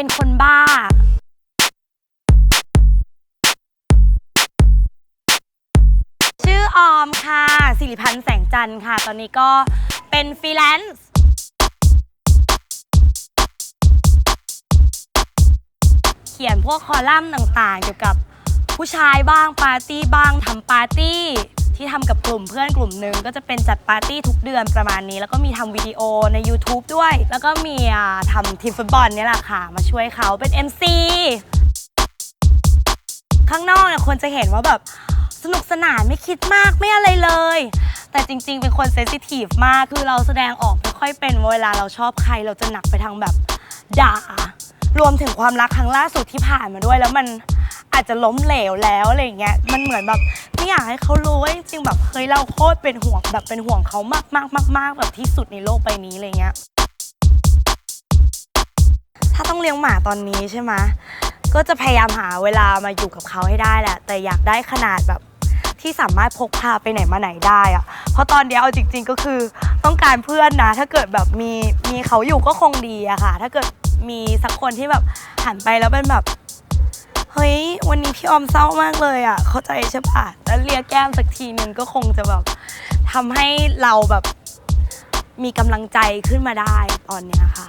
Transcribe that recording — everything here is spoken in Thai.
เป็นคนบ้า ชื่อออมค่ะ สิริพันธ์แสงจันทร์ค่ะ ตอนนี้ก็เป็นฟรีแลนซ์เขียนพวกคอลัมน์ต่างๆ เกี่ยวกับผู้ชายบ้างปาร์ตี้บ้างทำปาร์ตี้ ที่ทำกับกลุ่มเพื่อนกลุ่มหนึ่งก็จะเป็นจัดปาร์ตี้ทุกเดือนประมาณนี้ แล้วก็มีทำวิดีโอใน YouTube ด้วย แล้วก็มีอ่าทำทีมฟุตบอลเนี่ยแหละค่ะ มาช่วยเขาเป็น MC ข้างนอกเนี่ยคนจะเห็นว่าแบบสนุกสนานไม่คิดมากไม่อะไรเลย แต่จริงๆ เป็นคนเซนซิทีฟมากคือเราแสดงออกไม่ค่อยเป็นเวลาเราชอบใครเราจะหนักไปทางแบบด่า รวมถึงความรักครั้งล่าสุดที่ผ่านมาด้วยแล้วมัน อาจจะล้มเหลวแล้วอะไรอย่างเงี้ยมันเหมือนแบบไม่อยากให้เขารู้ว่าจริงๆแบบเฮ้ยเราโคตรเป็นห่วงแบบเป็นห่วงเขามากมากมากมากๆแบบที่สุดในโลกใบนี้อะไรเงี้ย ถ้าต้องเลี้ยงหมาตอนนี้ใช่ไหมก็จะพยายามหาเวลามาอยู่กับเขาให้ได้แหละ แต่อยากได้ขนาดแบบที่สามารถพกพาไปไหนมาไหนได้อะเพราะตอนเดียวเอาจริง ๆ ก็คือต้องการเพื่อนนะ ถ้าเกิดแบบมีมีเขาอยู่ก็คงดีอะค่ะ ถ้าเกิดมีสักคนที่แบบหันไปแล้วเป็นแบบ เฮ้ย วันนี้พี่ออมเศร้ามากเลยอะเข้าใจใช่ปะแล้วเลียแก้มสักทีนึงก็คงจะแบบทำให้เราแบบมีกำลังใจขึ้นมาได้ตอนเนี้ยค่ะ